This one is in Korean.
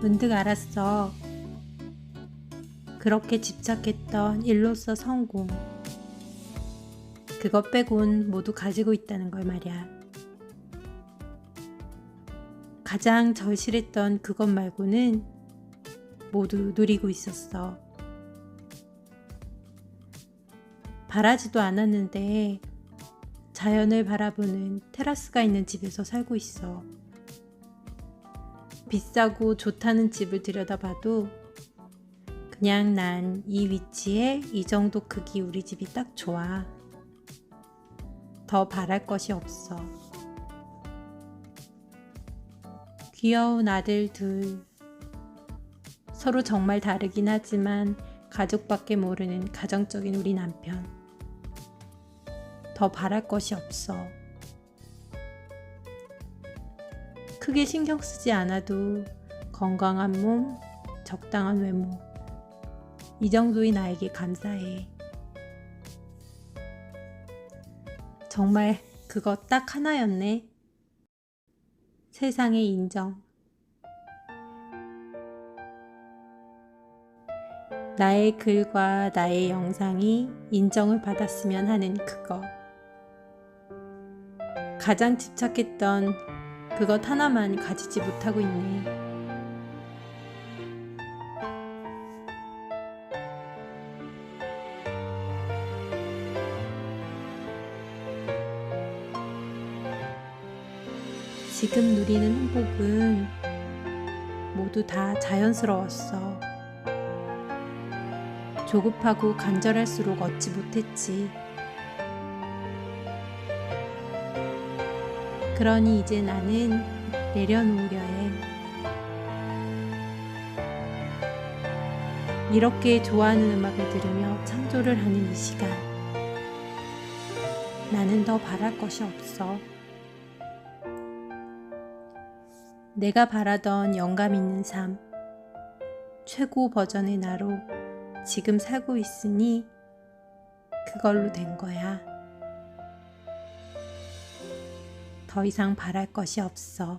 문득 알았어. 그렇게 집착했던 일로서 성공. 그것 빼곤 모두 가지고 있다는 걸 말이야. 가장 절실했던 그것 말고는 모두 누리고 있었어. 바라지도 않았는데 자연을 바라보는 테라스가 있는 집에서 살고 있어. 비싸고 좋다는 집을 들여다봐도 그냥 난 이 위치에 이 정도 크기 우리 집이 딱 좋아. 더 바랄 것이 없어. 귀여운 아들 둘. 서로 정말 다르긴 하지만 가족밖에 모르는 가정적인 우리 남편. 더 바랄 것이 없어. 크게 신경 쓰지 않아도 건강한 몸, 적당한 외모. 이 정도의 나에게 감사해. 정말 그거 딱 하나였네. 세상의 인정. 나의 글과 나의 영상이 인정을 받았으면 하는 그거. 가장 집착했던 그것 하나만 가지지 못하고 있네. 지금 누리는 행복은 모두 다 자연스러웠어. 조급하고 간절할수록 얻지 못했지. 그러니 이제 나는 내려놓으려 해. 이렇게 좋아하는 음악을 들으며 창조를 하는 이 시간. 나는 더 바랄 것이 없어. 내가 바라던 영감 있는 삶. 최고 버전의 나로 지금 살고 있으니 그걸로 된 거야. 더 이상 바랄 것이 없어.